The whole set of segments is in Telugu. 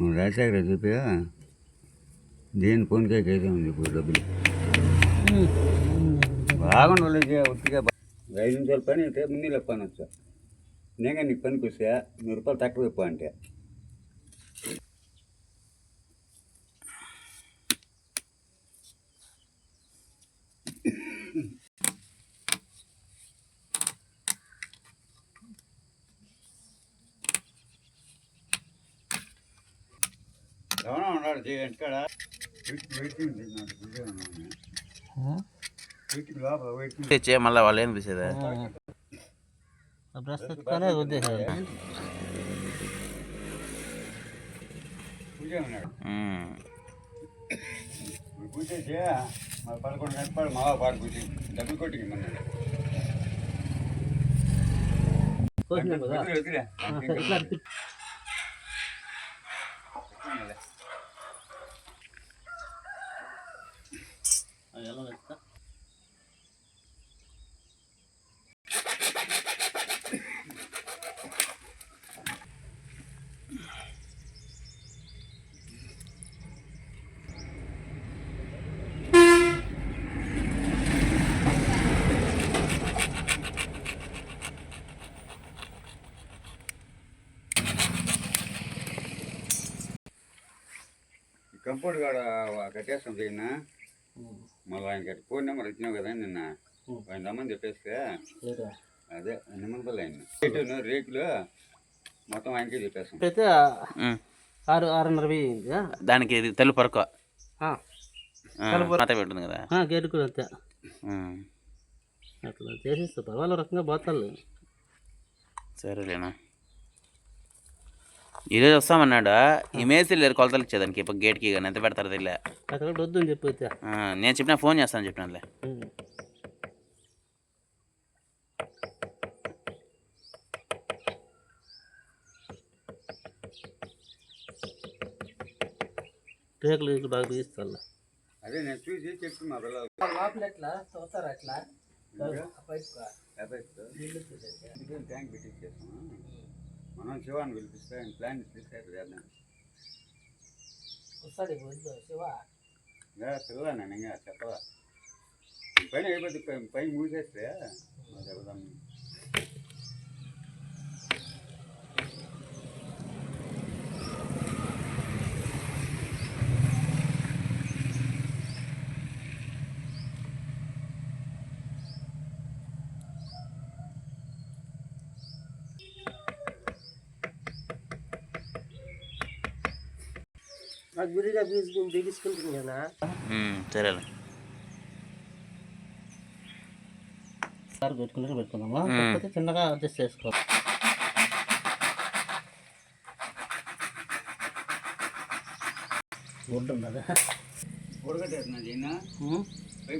నువ్వు రాజశేఖర చెప్పా దేని ఫోన్కేకి అయితే ఉంది ఇప్పుడు డబ్బులు? బాగుండి వాళ్ళకి ఉట్టిగా ఐదు నిమిషాల పని ఉంటే ముందు పని వచ్చా. నేను నీకు పనికి వస్తా నూరు రూపాయలు తక్కువ ఇప్ప అంటే ఉన్నాడు చేయండి ఇక్కడ వెయిటింగ్ వెయిటింగ్ లోపల వెయిటింగ్ తెచ్చే మళ్ళీ వాళ్ళు ఏం పిసేదా ప్రస్తుతానే ఉద్దేశం పూజ ఉన్నాడు పూజ చేయ మరి పదకొండు గంటల పాడు మావ పాడు పూజ డబ్బులు కొట్టింది మన కోసినాం కదా அதெல்லாம் வச்சு கம்பௌண்ட் கார்டை கட்டியாசம் செய்யணும் మళ్ళీ ఆయన ఫోన్ నెంబర్ ఇచ్చినావు కదా నిన్న. ఆయన రమ్మని చెప్పేస్తే అదే నిమ్మపల్లి ఆయన. రేటును రేకులు మొత్తం ఆయనకే చెప్పేస్తాం. అయితే ఆరు ఆరున్నర వెయ్యి దానికి ఇది తెలుపు పరక. మాత పెడుతుంది కదా. గేటు కూడా అంతే. అట్లా చేసేస్తా పర్వాలేదు రకంగా పోతాను సరేలేనా. ఈరోజు వస్తామన్నాడు ఈ మేస్త్రి లేరు కొలతలు ఇచ్చేదానికి. ఇప్పుడు గేట్కి కానీ ఎంత పెడతారు తెలియ అక్కడ వద్దు అని చెప్పి నేను చెప్పిన ఫోన్ చేస్తాను చెప్పినలే ఉమ్. రేకులు రేకులు బాగా తీస్తాను అదే నేను చూసి చెప్పి మా పిల్లలు. లోపల ఎట్లా? చూస్తారు అట్లా ట్యాంక్ మనం శివాన్ని పిలిపిస్తే ఆయన ప్లాన్ అట్లా చేద్దాం వస్తాడు వద్దు శివ. ఇంకా పిల్లలా నేను ఇంకా చెప్పవా? ఈ పని అయిపోతే పై- పై మూసేస్తే చెబుదాం గురిగా బిగించుకుని బిగించుకుంటుంది కదా. సరేలే. సార్ పెట్టుకున్నట్టు పెట్టుకుందామా? కాకపోతే చిన్నగా అడ్జస్ట్ చేసుకో. గుడ్డు ఉన్నదా ఉడకట్టేస్తున్నా జీనా? ఉమ్. పై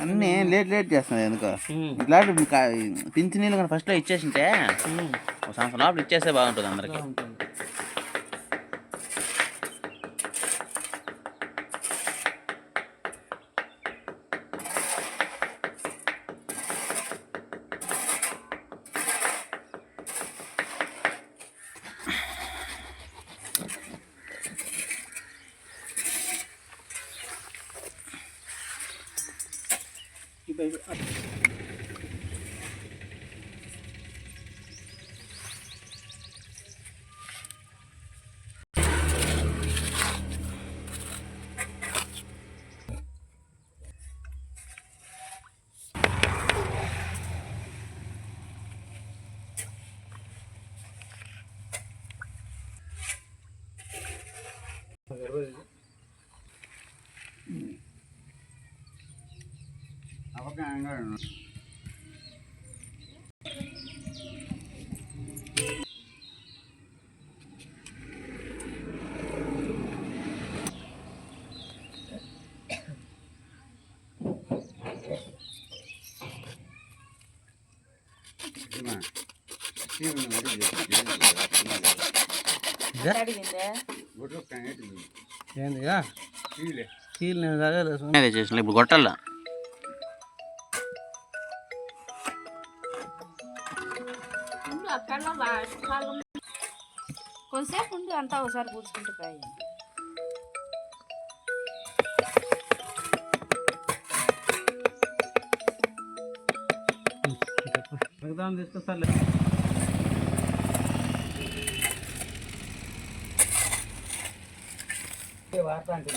అన్న లేట్ లేట్ చేస్తున్నాయి ఎందుకో ఉమ్. ఇట్లాంటి పింఛన్ నీళ్ళు కానీ ఫస్ట్లో ఇచ్చేసింటే. ఒక సంవత్సరం లోపల ఇచ్చేస్తే బాగుంటుంది అందరికి baby. I బాగుంటుంది. అవకాశంగా గుడ్లు కొట్టాల ఉండు అక్కడ కొంతసేపు ఉండి అంతా ఒకసారి కూర్చుంటే పోయి. మిగతా తీసుకొస్తాలే. వార్త అంటే